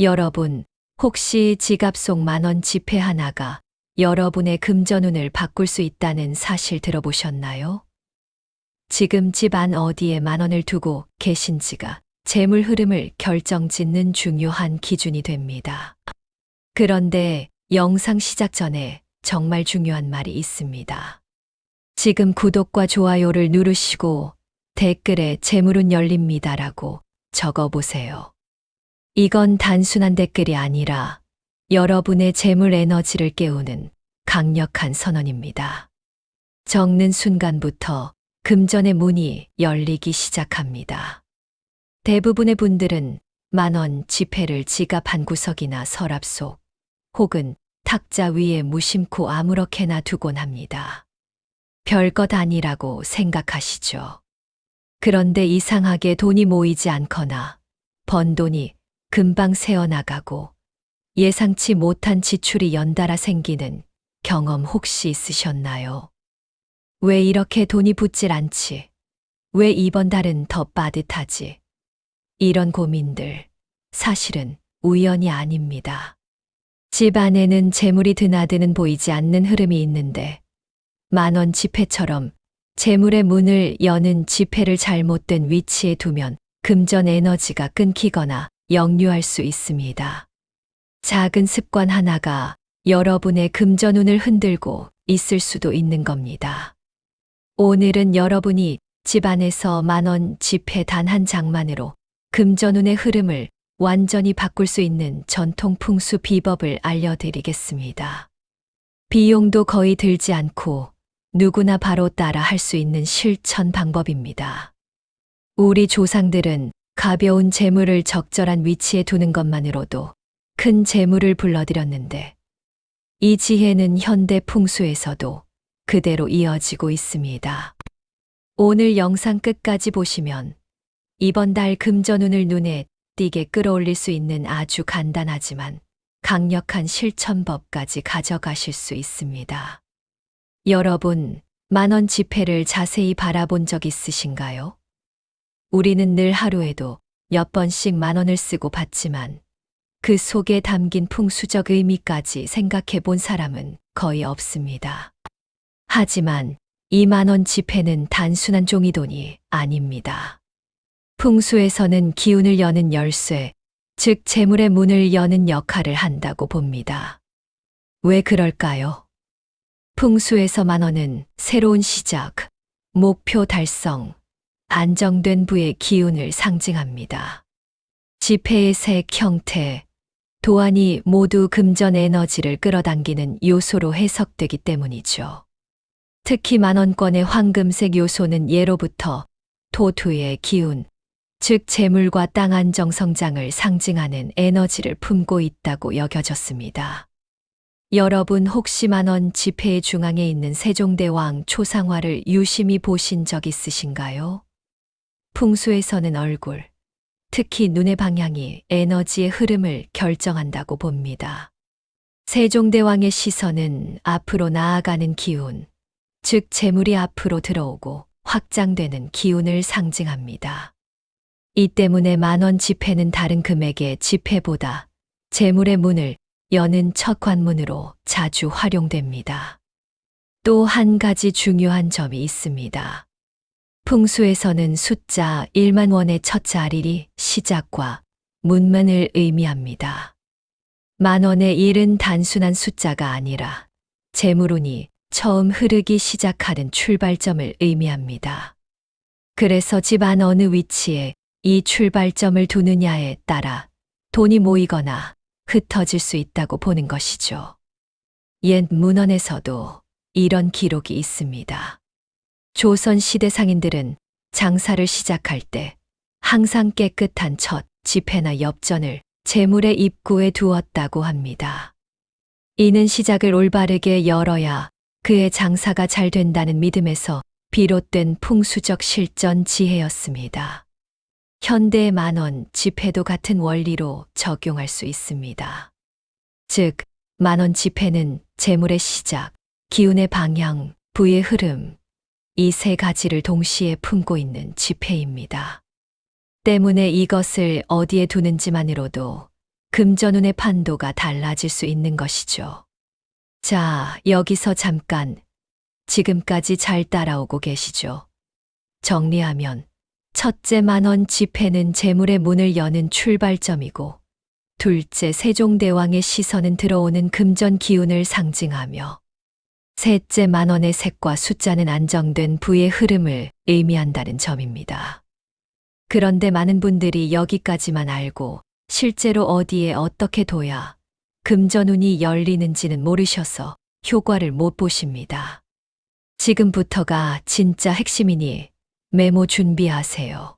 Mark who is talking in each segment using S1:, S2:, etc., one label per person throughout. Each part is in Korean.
S1: 여러분, 혹시 지갑 속 만원 지폐 하나가 여러분의 금전운을 바꿀 수 있다는 사실 들어보셨나요? 지금 집 안 어디에 만원을 두고 계신지가 재물 흐름을 결정 짓는 중요한 기준이 됩니다. 그런데 영상 시작 전에 정말 중요한 말이 있습니다. 지금 구독과 좋아요를 누르시고 댓글에 재물은 열립니다라고 적어 보세요. 이건 단순한 댓글이 아니라 여러분의 재물 에너지를 깨우는 강력한 선언입니다. 적는 순간부터 금전의 문이 열리기 시작합니다. 대부분의 분들은 만원 지폐를 지갑 한 구석이나 서랍 속 혹은 탁자 위에 무심코 아무렇게나 두곤 합니다. 별것 아니라고 생각하시죠. 그런데 이상하게 돈이 모이지 않거나 번 돈이 금방 새어나가고 예상치 못한 지출이 연달아 생기는 경험 혹시 있으셨나요? 왜 이렇게 돈이 붙질 않지? 왜 이번 달은 더 빠듯하지? 이런 고민들 사실은 우연이 아닙니다. 집 안에는 재물이 드나드는 보이지 않는 흐름이 있는데 만원 지폐처럼 재물의 문을 여는 지폐를 잘못된 위치에 두면 금전 에너지가 끊기거나 역류할 수 있습니다. 작은 습관 하나가 여러분의 금전운을 흔들고 있을 수도 있는 겁니다. 오늘은 여러분이 집안에서 만원 지폐 단 한 장만으로 금전운의 흐름을 완전히 바꿀 수 있는 전통 풍수 비법을 알려드리겠습니다. 비용도 거의 들지 않고 누구나 바로 따라 할 수 있는 실천 방법입니다. 우리 조상들은 가벼운 재물을 적절한 위치에 두는 것만으로도 큰 재물을 불러들였는데 이 지혜는 현대 풍수에서도 그대로 이어지고 있습니다. 오늘 영상 끝까지 보시면 이번 달 금전운을 눈에 띄게 끌어올릴 수 있는 아주 간단하지만 강력한 실천법까지 가져가실 수 있습니다. 여러분, 만원 지폐를 자세히 바라본 적 있으신가요? 우리는 늘 하루에도 몇 번씩 만 원을 쓰고 받지만 그 속에 담긴 풍수적 의미까지 생각해 본 사람은 거의 없습니다. 하지만 이 만원 지폐는 단순한 종이돈이 아닙니다. 풍수에서는 기운을 여는 열쇠, 즉 재물의 문을 여는 역할을 한다고 봅니다. 왜 그럴까요? 풍수에서 만원은 새로운 시작, 목표 달성, 안정된 부의 기운을 상징합니다. 지폐의 색 형태, 도안이 모두 금전 에너지를 끌어당기는 요소로 해석되기 때문이죠. 특히 만원권의 황금색 요소는 예로부터 토투의 기운, 즉 재물과 땅 안정 성장을 상징하는 에너지를 품고 있다고 여겨졌습니다. 여러분 혹시 만원 지폐의 중앙에 있는 세종대왕 초상화를 유심히 보신 적 있으신가요? 풍수에서는 얼굴, 특히 눈의 방향이 에너지의 흐름을 결정한다고 봅니다. 세종대왕의 시선은 앞으로 나아가는 기운, 즉 재물이 앞으로 들어오고 확장되는 기운을 상징합니다. 이 때문에 만원 지폐는 다른 금액의 지폐보다 재물의 문을 여는 첫 관문으로 자주 활용됩니다. 또 한 가지 중요한 점이 있습니다. 풍수에서는 숫자 1만 원의 첫 자리리 시작과 문만을 의미합니다. 만 원의 1은 단순한 숫자가 아니라 재물운이 처음 흐르기 시작하는 출발점을 의미합니다. 그래서 집안 어느 위치에 이 출발점을 두느냐에 따라 돈이 모이거나 흩어질 수 있다고 보는 것이죠. 옛 문헌에서도 이런 기록이 있습니다. 조선 시대 상인들은 장사를 시작할 때 항상 깨끗한 첫 지폐나 엽전을 재물의 입구에 두었다고 합니다. 이는 시작을 올바르게 열어야 그의 장사가 잘 된다는 믿음에서 비롯된 풍수적 실전 지혜였습니다. 현대의 만원 지폐도 같은 원리로 적용할 수 있습니다. 즉, 만원 지폐는 재물의 시작, 기운의 방향, 부의 흐름, 이 세 가지를 동시에 품고 있는 지폐입니다. 때문에 이것을 어디에 두는지만으로도 금전운의 판도가 달라질 수 있는 것이죠. 자, 여기서 잠깐 지금까지 잘 따라오고 계시죠. 정리하면 첫째 만원 지폐는 재물의 문을 여는 출발점이고 둘째 세종대왕의 시선은 들어오는 금전 기운을 상징하며 셋째 만원의 색과 숫자는 안정된 부의 흐름을 의미한다는 점입니다. 그런데 많은 분들이 여기까지만 알고 실제로 어디에 어떻게 둬야 금전운이 열리는지는 모르셔서 효과를 못 보십니다. 지금부터가 진짜 핵심이니 메모 준비하세요.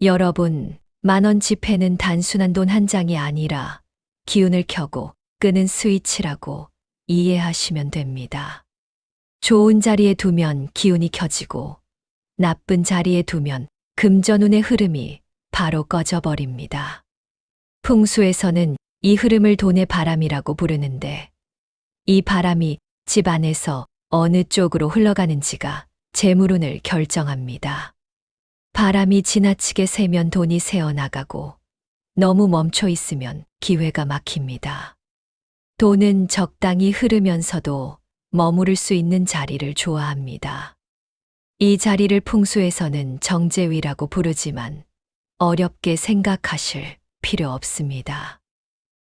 S1: 여러분, 만원 지폐는 단순한 돈 한 장이 아니라 기운을 켜고 끄는 스위치라고 이해하시면 됩니다. 좋은 자리에 두면 기운이 켜지고 나쁜 자리에 두면 금전운의 흐름이 바로 꺼져버립니다. 풍수에서는 이 흐름을 돈의 바람이라고 부르는데 이 바람이 집 안에서 어느 쪽으로 흘러가는지가 재물운을 결정합니다. 바람이 지나치게 세면 돈이 새어나가고 너무 멈춰 있으면 기회가 막힙니다. 돈은 적당히 흐르면서도 머무를 수 있는 자리를 좋아합니다. 이 자리를 풍수에서는 정제위라고 부르지만 어렵게 생각하실 필요 없습니다.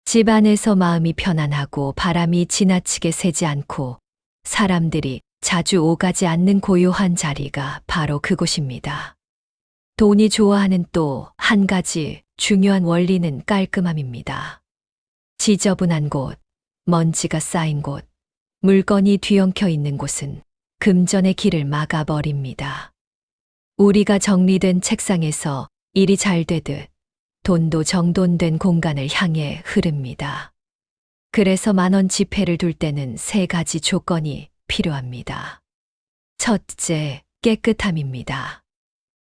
S1: 집 안에서 마음이 편안하고 바람이 지나치게 새지 않고 사람들이 자주 오가지 않는 고요한 자리가 바로 그곳입니다. 돈이 좋아하는 또 한 가지 중요한 원리는 깔끔함입니다. 지저분한 곳, 먼지가 쌓인 곳, 물건이 뒤엉켜 있는 곳은 금전의 길을 막아버립니다. 우리가 정리된 책상에서 일이 잘 되듯 돈도 정돈된 공간을 향해 흐릅니다. 그래서 만원 지폐를 둘 때는 세 가지 조건이 필요합니다. 첫째, 깨끗함입니다.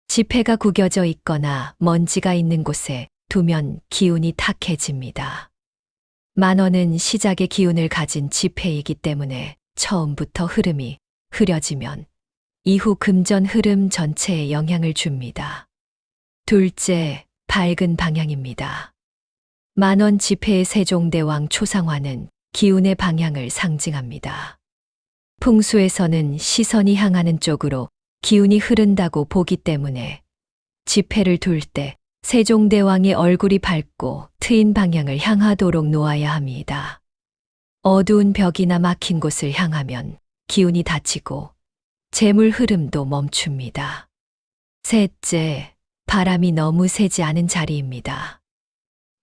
S1: 지폐가 구겨져 있거나 먼지가 있는 곳에 두면 기운이 탁해집니다. 만원은 시작의 기운을 가진 지폐이기 때문에 처음부터 흐름이 흐려지면 이후 금전 흐름 전체에 영향을 줍니다. 둘째, 밝은 방향입니다. 만원 지폐의 세종대왕 초상화는 기운의 방향을 상징합니다. 풍수에서는 시선이 향하는 쪽으로 기운이 흐른다고 보기 때문에 지폐를 둘 때 세종대왕의 얼굴이 밝고 트인 방향을 향하도록 놓아야 합니다. 어두운 벽이나 막힌 곳을 향하면 기운이 닫히고 재물 흐름도 멈춥니다. 셋째, 바람이 너무 세지 않은 자리입니다.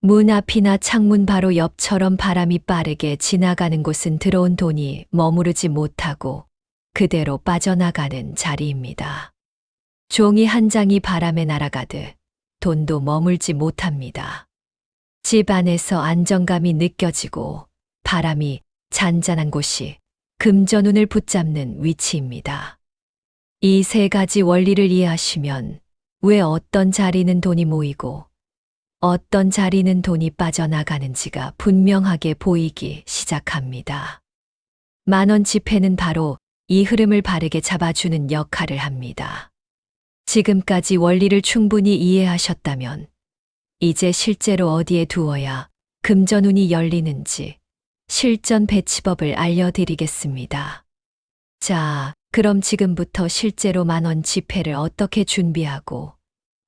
S1: 문 앞이나 창문 바로 옆처럼 바람이 빠르게 지나가는 곳은 들어온 돈이 머무르지 못하고 그대로 빠져나가는 자리입니다. 종이 한 장이 바람에 날아가듯 돈도 머물지 못합니다. 집 안에서 안정감이 느껴지고 바람이 잔잔한 곳이 금전운을 붙잡는 위치입니다. 이 세 가지 원리를 이해하시면 왜 어떤 자리는 돈이 모이고 어떤 자리는 돈이 빠져나가는지가 분명하게 보이기 시작합니다. 만원 지폐는 바로 이 흐름을 바르게 잡아주는 역할을 합니다. 지금까지 원리를 충분히 이해하셨다면 이제 실제로 어디에 두어야 금전운이 열리는지 실전 배치법을 알려드리겠습니다. 자, 그럼 지금부터 실제로 만원 지폐를 어떻게 준비하고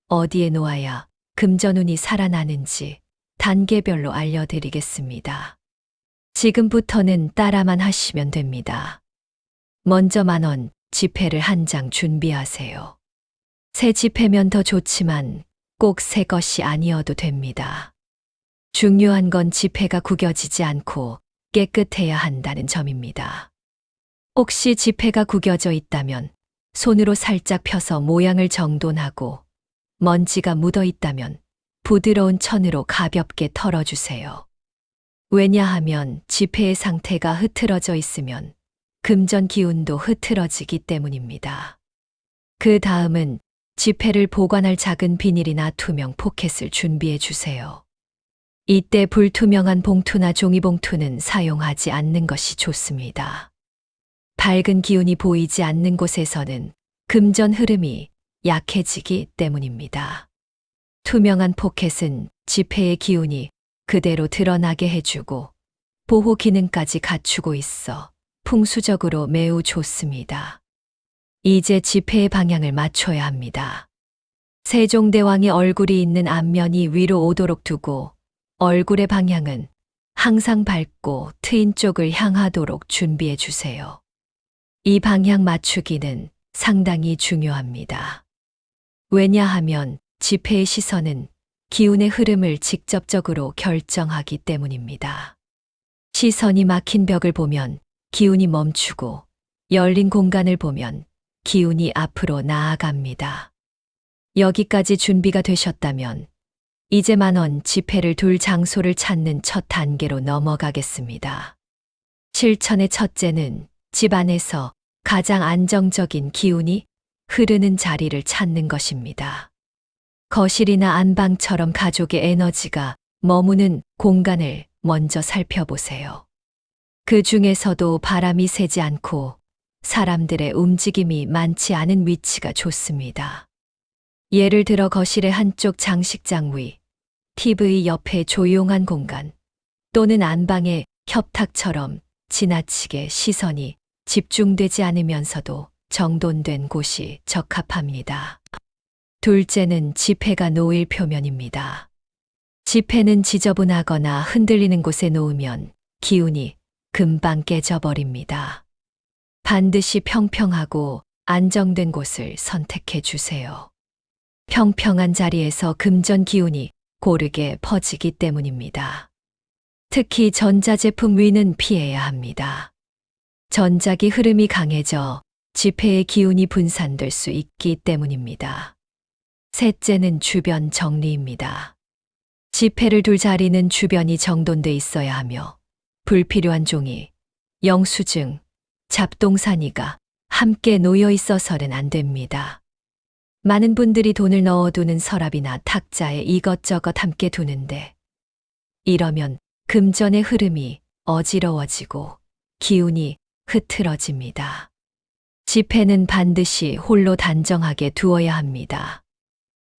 S1: 어디에 놓아야 금전운이 살아나는지 단계별로 알려드리겠습니다. 지금부터는 따라만 하시면 됩니다. 먼저 만원 지폐를 한 장 준비하세요. 새 지폐면 더 좋지만 꼭 새 것이 아니어도 됩니다. 중요한 건 지폐가 구겨지지 않고 깨끗해야 한다는 점입니다. 혹시 지폐가 구겨져 있다면 손으로 살짝 펴서 모양을 정돈하고 먼지가 묻어 있다면 부드러운 천으로 가볍게 털어주세요. 왜냐하면 지폐의 상태가 흐트러져 있으면 금전 기운도 흐트러지기 때문입니다. 그 다음은 지폐를 보관할 작은 비닐이나 투명 포켓을 준비해 주세요. 이때 불투명한 봉투나 종이봉투는 사용하지 않는 것이 좋습니다. 밝은 기운이 보이지 않는 곳에서는 금전 흐름이 약해지기 때문입니다. 투명한 포켓은 지폐의 기운이 그대로 드러나게 해주고 보호 기능까지 갖추고 있어 풍수적으로 매우 좋습니다. 이제 집회의 방향을 맞춰야 합니다. 세종대왕의 얼굴이 있는 앞면이 위로 오도록 두고 얼굴의 방향은 항상 밝고 트인 쪽을 향하도록 준비해 주세요. 이 방향 맞추기는 상당히 중요합니다. 왜냐하면 지폐의 시선은 기운의 흐름을 직접적으로 결정하기 때문입니다. 시선이 막힌 벽을 보면 기운이 멈추고 열린 공간을 보면 기운이 앞으로 나아갑니다. 여기까지 준비가 되셨다면 이제 만원 지폐를 둘 장소를 찾는 첫 단계로 넘어가겠습니다. 실천의 첫째는 집 안에서 가장 안정적인 기운이 흐르는 자리를 찾는 것입니다. 거실이나 안방처럼 가족의 에너지가 머무는 공간을 먼저 살펴보세요. 그 중에서도 바람이 새지 않고 사람들의 움직임이 많지 않은 위치가 좋습니다. 예를 들어 거실의 한쪽 장식장 위, TV 옆에 조용한 공간, 또는 안방의 협탁처럼 지나치게 시선이 집중되지 않으면서도 정돈된 곳이 적합합니다. 둘째는 지폐가 놓일 표면입니다. 지폐는 지저분하거나 흔들리는 곳에 놓으면 기운이 금방 깨져버립니다. 반드시 평평하고 안정된 곳을 선택해 주세요. 평평한 자리에서 금전 기운이 고르게 퍼지기 때문입니다. 특히 전자제품 위는 피해야 합니다. 전자기 흐름이 강해져 지폐의 기운이 분산될 수 있기 때문입니다. 셋째는 주변 정리입니다. 지폐를 둘 자리는 주변이 정돈돼 있어야 하며 불필요한 종이, 영수증, 잡동사니가 함께 놓여 있어서는 안 됩니다. 많은 분들이 돈을 넣어두는 서랍이나 탁자에 이것저것 함께 두는데 이러면 금전의 흐름이 어지러워지고 기운이 흐트러집니다. 지폐는 반드시 홀로 단정하게 두어야 합니다.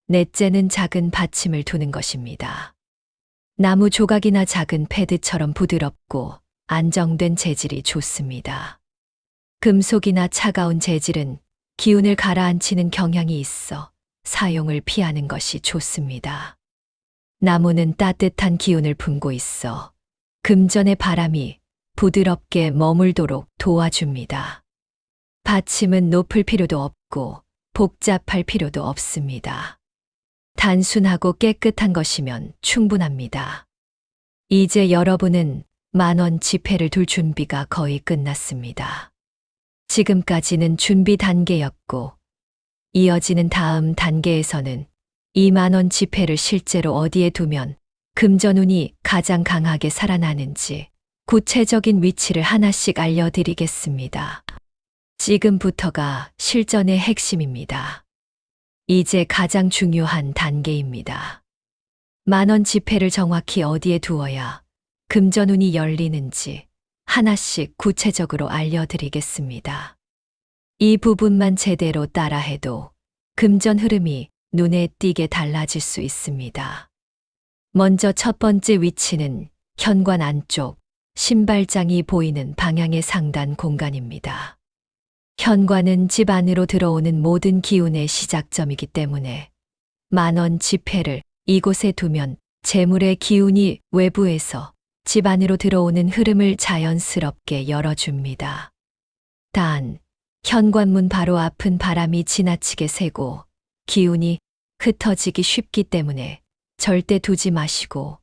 S1: 넷째는 작은 받침을 두는 것입니다. 나무 조각이나 작은 패드처럼 부드럽고 안정된 재질이 좋습니다. 금속이나 차가운 재질은 기운을 가라앉히는 경향이 있어 사용을 피하는 것이 좋습니다. 나무는 따뜻한 기운을 품고 있어 금전의 바람이 부드럽게 머물도록 도와줍니다. 받침은 높을 필요도 없고 복잡할 필요도 없습니다. 단순하고 깨끗한 것이면 충분합니다. 이제 여러분은 만원 지폐를 둘 준비가 거의 끝났습니다. 지금까지는 준비 단계였고, 이어지는 다음 단계에서는 2만 원 지폐를 실제로 어디에 두면 금전운이 가장 강하게 살아나는지 구체적인 위치를 하나씩 알려드리겠습니다. 지금부터가 실전의 핵심입니다. 이제 가장 중요한 단계입니다. 만원 지폐를 정확히 어디에 두어야 금전운이 열리는지 하나씩 구체적으로 알려드리겠습니다. 이 부분만 제대로 따라해도 금전 흐름이 눈에 띄게 달라질 수 있습니다. 먼저 첫 번째 위치는 현관 안쪽 신발장이 보이는 방향의 상단 공간입니다. 현관은 집 안으로 들어오는 모든 기운의 시작점이기 때문에 만원 지폐를 이곳에 두면 재물의 기운이 외부에서 집 안으로 들어오는 흐름을 자연스럽게 열어줍니다. 단, 현관문 바로 앞은 바람이 지나치게 새고 기운이 흩어지기 쉽기 때문에 절대 두지 마시고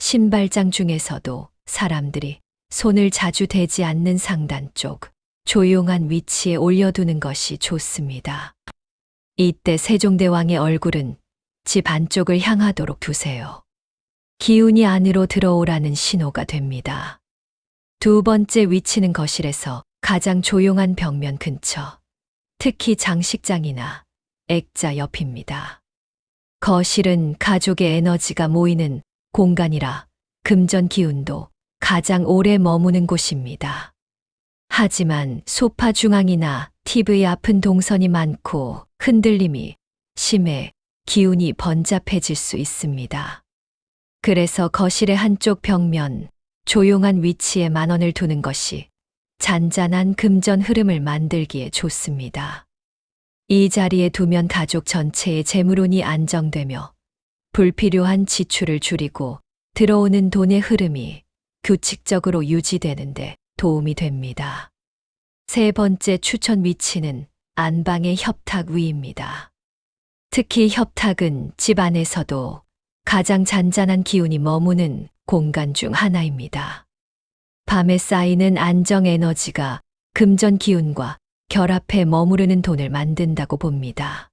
S1: 신발장 중에서도 사람들이 손을 자주 대지 않는 상단 쪽 조용한 위치에 올려두는 것이 좋습니다. 이때 세종대왕의 얼굴은 집 안쪽을 향하도록 두세요. 기운이 안으로 들어오라는 신호가 됩니다. 두 번째 위치는 거실에서 가장 조용한 벽면 근처, 특히 장식장이나 액자 옆입니다. 거실은 가족의 에너지가 모이는 공간이라 금전 기운도 가장 오래 머무는 곳입니다. 하지만 소파 중앙이나 TV 앞은 동선이 많고 흔들림이 심해 기운이 번잡해질 수 있습니다. 그래서 거실의 한쪽 벽면, 조용한 위치에 만 원을 두는 것이 잔잔한 금전 흐름을 만들기에 좋습니다. 이 자리에 두면 가족 전체의 재물운이 안정되며 불필요한 지출을 줄이고 들어오는 돈의 흐름이 규칙적으로 유지되는데 도움이 됩니다. 세 번째 추천 위치는 안방의 협탁 위입니다. 특히 협탁은 집 안에서도 가장 잔잔한 기운이 머무는 공간 중 하나입니다. 밤에 쌓이는 안정 에너지가 금전 기운과 결합해 머무르는 돈을 만든다고 봅니다.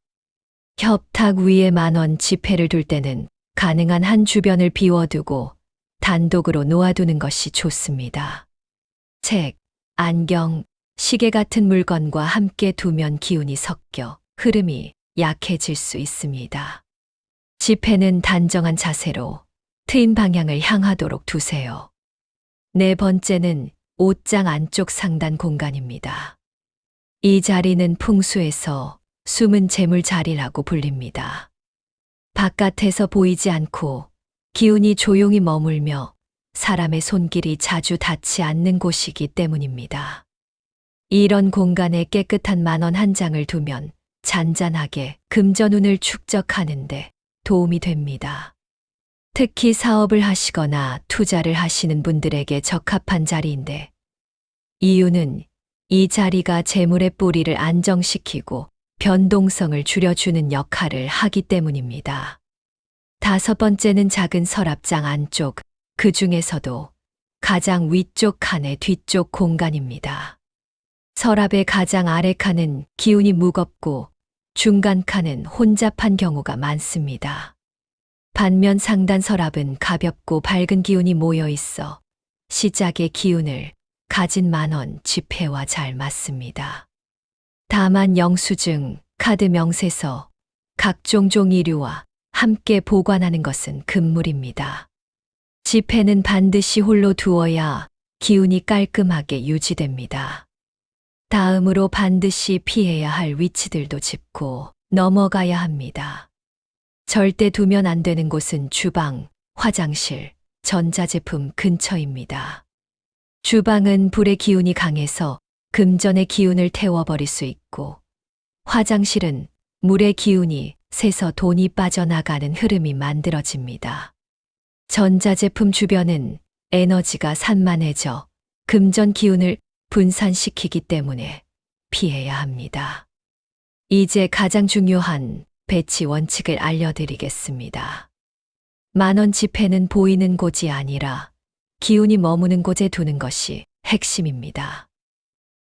S1: 협탁 위에 만원 지폐를 둘 때는 가능한 한 주변을 비워두고 단독으로 놓아두는 것이 좋습니다. 책, 안경, 시계 같은 물건과 함께 두면 기운이 섞여 흐름이 약해질 수 있습니다. 지폐는 단정한 자세로 트인 방향을 향하도록 두세요. 네 번째는 옷장 안쪽 상단 공간입니다. 이 자리는 풍수에서 숨은 재물 자리라고 불립니다. 바깥에서 보이지 않고 기운이 조용히 머물며 사람의 손길이 자주 닿지 않는 곳이기 때문입니다. 이런 공간에 깨끗한 만원 한 장을 두면 잔잔하게 금전운을 축적하는데 도움이 됩니다. 특히 사업을 하시거나 투자를 하시는 분들에게 적합한 자리인데 이유는 이 자리가 재물의 뿌리를 안정시키고 변동성을 줄여주는 역할을 하기 때문입니다. 다섯 번째는 작은 서랍장 안쪽, 그 중에서도 가장 위쪽 칸의 뒤쪽 공간입니다. 서랍의 가장 아래 칸은 기운이 무겁고 중간 칸은 혼잡한 경우가 많습니다. 반면 상단 서랍은 가볍고 밝은 기운이 모여 있어 시작의 기운을 가진 만원 지폐와 잘 맞습니다. 다만 영수증, 카드 명세서, 각종 종이류와 함께 보관하는 것은 금물입니다. 지폐는 반드시 홀로 두어야 기운이 깔끔하게 유지됩니다. 다음으로 반드시 피해야 할 위치들도 짚고 넘어가야 합니다. 절대 두면 안 되는 곳은 주방, 화장실, 전자제품 근처입니다. 주방은 불의 기운이 강해서 금전의 기운을 태워버릴 수 있고, 화장실은 물의 기운이 새서 돈이 빠져나가는 흐름이 만들어집니다. 전자제품 주변은 에너지가 산만해져 금전 기운을 분산시키기 때문에 피해야 합니다. 이제 가장 중요한 배치 원칙을 알려드리겠습니다. 만원 지폐는 보이는 곳이 아니라 기운이 머무는 곳에 두는 것이 핵심입니다.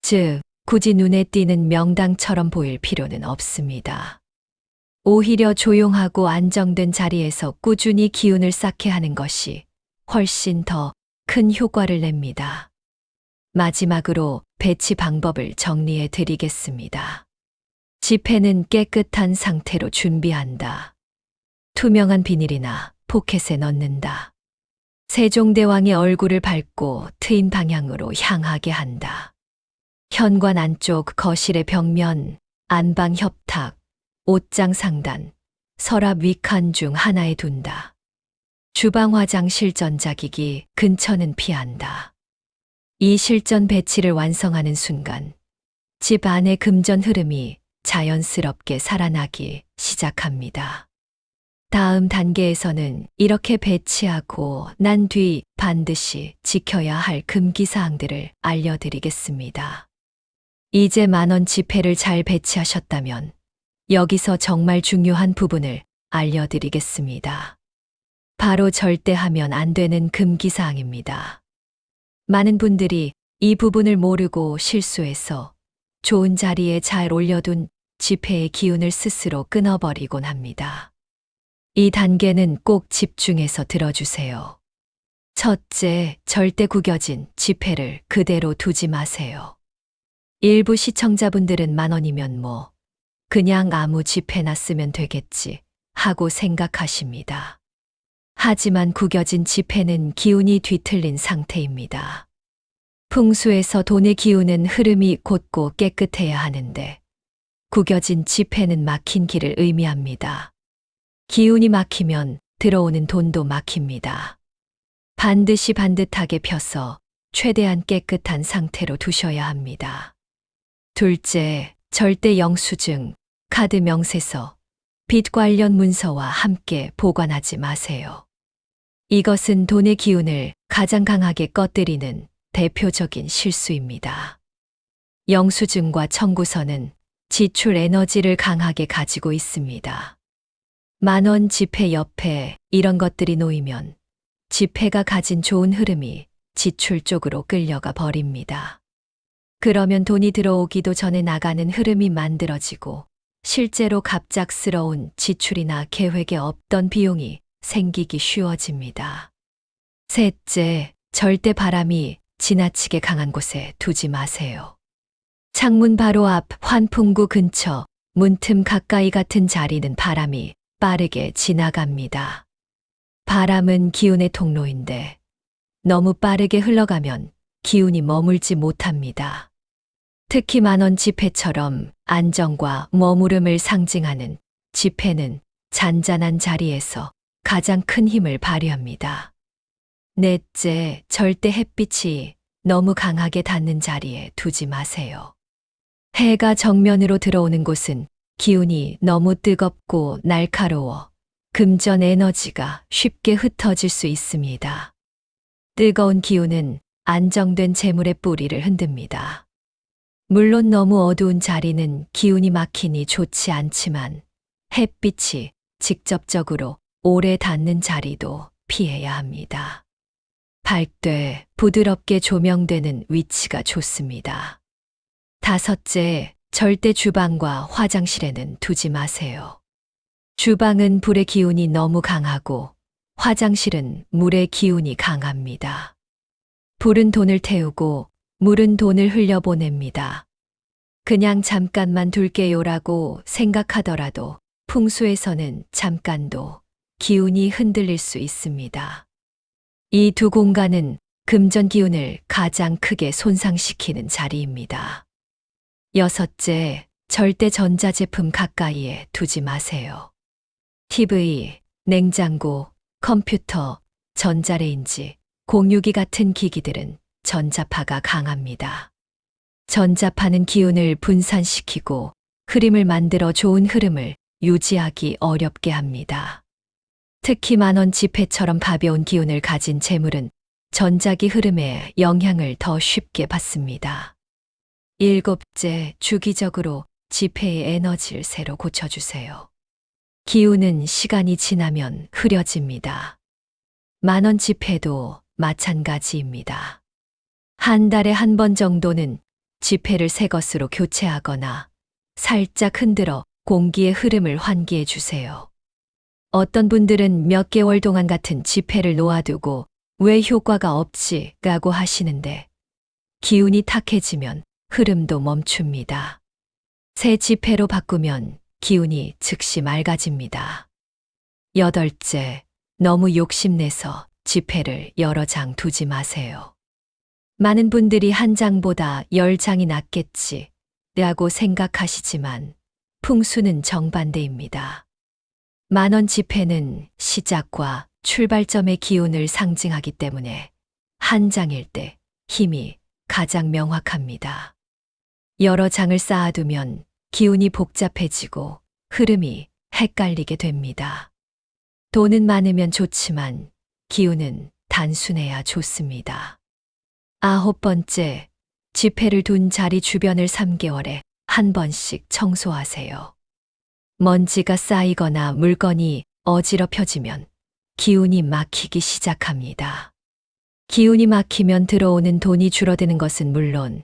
S1: 즉, 굳이 눈에 띄는 명당처럼 보일 필요는 없습니다. 오히려 조용하고 안정된 자리에서 꾸준히 기운을 쌓게 하는 것이 훨씬 더 큰 효과를 냅니다. 마지막으로 배치 방법을 정리해 드리겠습니다. 지폐는 깨끗한 상태로 준비한다. 투명한 비닐이나 포켓에 넣는다. 세종대왕의 얼굴을 밟고 트인 방향으로 향하게 한다. 현관 안쪽 거실의 벽면, 안방 협탁, 옷장 상단, 서랍 위칸 중 하나에 둔다. 주방 화장실 전자기기 근처는 피한다. 이 실전 배치를 완성하는 순간 집 안의 금전 흐름이 자연스럽게 살아나기 시작합니다. 다음 단계에서는 이렇게 배치하고 난 뒤 반드시 지켜야 할 금기사항들을 알려드리겠습니다. 이제 만원 지폐를 잘 배치하셨다면 여기서 정말 중요한 부분을 알려드리겠습니다. 바로 절대 하면 안 되는 금기사항입니다. 많은 분들이 이 부분을 모르고 실수해서 좋은 자리에 잘 올려둔 지폐의 기운을 스스로 끊어버리곤 합니다. 이 단계는 꼭 집중해서 들어주세요. 첫째, 절대 구겨진 지폐를 그대로 두지 마세요. 일부 시청자분들은 만 원이면 뭐, 그냥 아무 지폐나 쓰면 되겠지 하고 생각하십니다. 하지만 구겨진 지폐는 기운이 뒤틀린 상태입니다. 풍수에서 돈의 기운은 흐름이 곧고 깨끗해야 하는데 구겨진 지폐는 막힌 길을 의미합니다. 기운이 막히면 들어오는 돈도 막힙니다. 반드시 반듯하게 펴서 최대한 깨끗한 상태로 두셔야 합니다. 둘째, 절대 영수증, 카드 명세서, 빚 관련 문서와 함께 보관하지 마세요. 이것은 돈의 기운을 가장 강하게 꺼뜨리는 대표적인 실수입니다. 영수증과 청구서는 지출 에너지를 강하게 가지고 있습니다. 만원 지폐 옆에 이런 것들이 놓이면 지폐가 가진 좋은 흐름이 지출 쪽으로 끌려가 버립니다. 그러면 돈이 들어오기도 전에 나가는 흐름이 만들어지고 실제로 갑작스러운 지출이나 계획에 없던 비용이 생기기 쉬워집니다. 셋째, 절대 바람이 지나치게 강한 곳에 두지 마세요. 창문 바로 앞 환풍구 근처 문틈 가까이 같은 자리는 바람이 빠르게 지나갑니다. 바람은 기운의 통로인데 너무 빠르게 흘러가면 기운이 머물지 못합니다. 특히 만원 지폐처럼 안정과 머무름을 상징하는 지폐는 잔잔한 자리에서 가장 큰 힘을 발휘합니다. 넷째, 절대 햇빛이 너무 강하게 닿는 자리에 두지 마세요. 해가 정면으로 들어오는 곳은 기운이 너무 뜨겁고 날카로워 금전 에너지가 쉽게 흩어질 수 있습니다. 뜨거운 기운은 안정된 재물의 뿌리를 흔듭니다. 물론 너무 어두운 자리는 기운이 막히니 좋지 않지만 햇빛이 직접적으로 오래 닿는 자리도 피해야 합니다. 밝되 부드럽게 조명되는 위치가 좋습니다. 다섯째, 절대 주방과 화장실에는 두지 마세요. 주방은 불의 기운이 너무 강하고 화장실은 물의 기운이 강합니다. 불은 돈을 태우고 물은 돈을 흘려보냅니다. 그냥 잠깐만 둘게요라고 생각하더라도 풍수에서는 잠깐도 기운이 흔들릴 수 있습니다. 이 두 공간은 금전 기운을 가장 크게 손상시키는 자리입니다. 여섯째, 절대 전자제품 가까이에 두지 마세요. TV, 냉장고, 컴퓨터, 전자레인지, 공유기 같은 기기들은 전자파가 강합니다. 전자파는 기운을 분산시키고 흐름을 만들어 좋은 흐름을 유지하기 어렵게 합니다. 특히 만원 지폐처럼 가벼운 기운을 가진 재물은 전자기 흐름에 영향을 더 쉽게 받습니다. 일곱째, 주기적으로 지폐의 에너지를 새로 고쳐주세요. 기운은 시간이 지나면 흐려집니다. 만원 지폐도 마찬가지입니다. 한 달에 한 번 정도는 지폐를 새 것으로 교체하거나 살짝 흔들어 공기의 흐름을 환기해 주세요. 어떤 분들은 몇 개월 동안 같은 지폐를 놓아두고 왜 효과가 없지? 라고 하시는데 기운이 탁해지면 흐름도 멈춥니다. 새 지폐로 바꾸면 기운이 즉시 맑아집니다. 여덟째, 너무 욕심내서 지폐를 여러 장 두지 마세요. 많은 분들이 한 장보다 열 장이 낫겠지 라고 생각하시지만 풍수는 정반대입니다. 만원 지폐는 시작과 출발점의 기운을 상징하기 때문에 한 장일 때 힘이 가장 명확합니다. 여러 장을 쌓아두면 기운이 복잡해지고 흐름이 헷갈리게 됩니다. 돈은 많으면 좋지만 기운은 단순해야 좋습니다. 아홉 번째, 지폐를 둔 자리 주변을 3개월에 한 번씩 청소하세요. 먼지가 쌓이거나 물건이 어지럽혀지면 기운이 막히기 시작합니다. 기운이 막히면 들어오는 돈이 줄어드는 것은 물론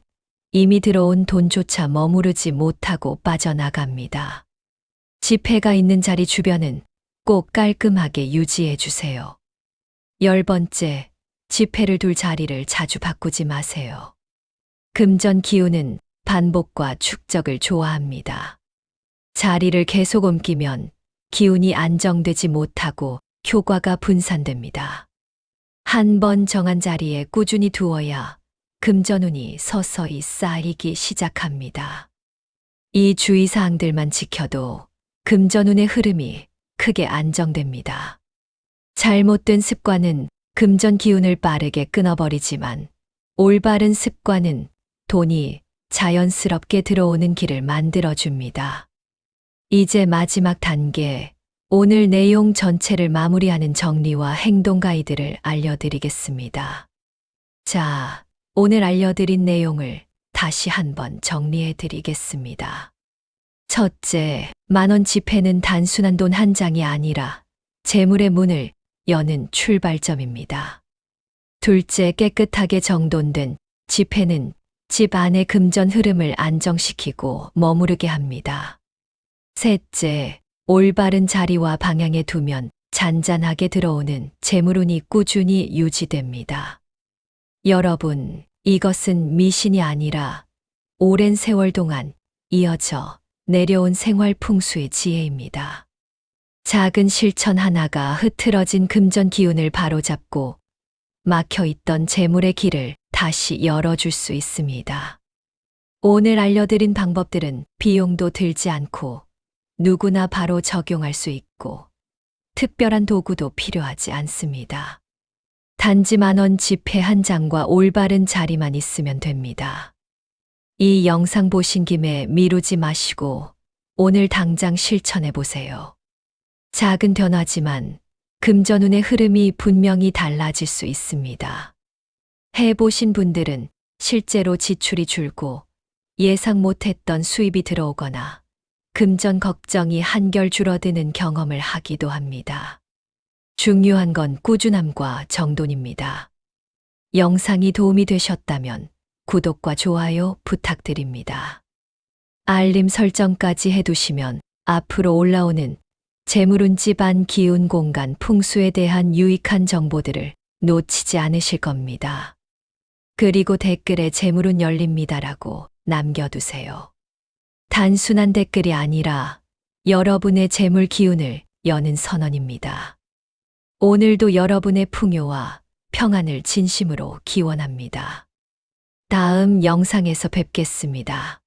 S1: 이미 들어온 돈조차 머무르지 못하고 빠져나갑니다. 지폐가 있는 자리 주변은 꼭 깔끔하게 유지해 주세요. 열 번째, 지폐를 둘 자리를 자주 바꾸지 마세요. 금전 기운은 반복과 축적을 좋아합니다. 자리를 계속 옮기면 기운이 안정되지 못하고 효과가 분산됩니다. 한 번 정한 자리에 꾸준히 두어야 금전운이 서서히 쌓이기 시작합니다. 이 주의사항들만 지켜도 금전운의 흐름이 크게 안정됩니다. 잘못된 습관은 금전 기운을 빠르게 끊어버리지만 올바른 습관은 돈이 자연스럽게 들어오는 길을 만들어줍니다. 이제 마지막 단계, 오늘 내용 전체를 마무리하는 정리와 행동 가이드를 알려드리겠습니다. 자, 오늘 알려드린 내용을 다시 한번 정리해 드리겠습니다. 첫째, 만원 지폐는 단순한 돈 한 장이 아니라 재물의 문을 여는 출발점입니다. 둘째, 깨끗하게 정돈된 지폐는 집 안의 금전 흐름을 안정시키고 머무르게 합니다. 셋째, 올바른 자리와 방향에 두면 잔잔하게 들어오는 재물운이 꾸준히 유지됩니다. 여러분, 이것은 미신이 아니라 오랜 세월 동안 이어져 내려온 생활 풍수의 지혜입니다. 작은 실천 하나가 흐트러진 금전 기운을 바로잡고 막혀 있던 재물의 길을 다시 열어줄 수 있습니다. 오늘 알려드린 방법들은 비용도 들지 않고 누구나 바로 적용할 수 있고 특별한 도구도 필요하지 않습니다. 단지 만원 지폐 한 장과 올바른 자리만 있으면 됩니다. 이 영상 보신 김에 미루지 마시고 오늘 당장 실천해 보세요. 작은 변화지만 금전운의 흐름이 분명히 달라질 수 있습니다. 해보신 분들은 실제로 지출이 줄고 예상 못했던 수입이 들어오거나 금전 걱정이 한결 줄어드는 경험을 하기도 합니다. 중요한 건 꾸준함과 정돈입니다. 영상이 도움이 되셨다면 구독과 좋아요 부탁드립니다. 알림 설정까지 해두시면 앞으로 올라오는 재물운 집안 기운 공간 풍수에 대한 유익한 정보들을 놓치지 않으실 겁니다. 그리고 댓글에 재물운 열립니다라고 남겨두세요. 단순한 댓글이 아니라 여러분의 재물 기운을 여는 선언입니다. 오늘도 여러분의 풍요와 평안을 진심으로 기원합니다. 다음 영상에서 뵙겠습니다.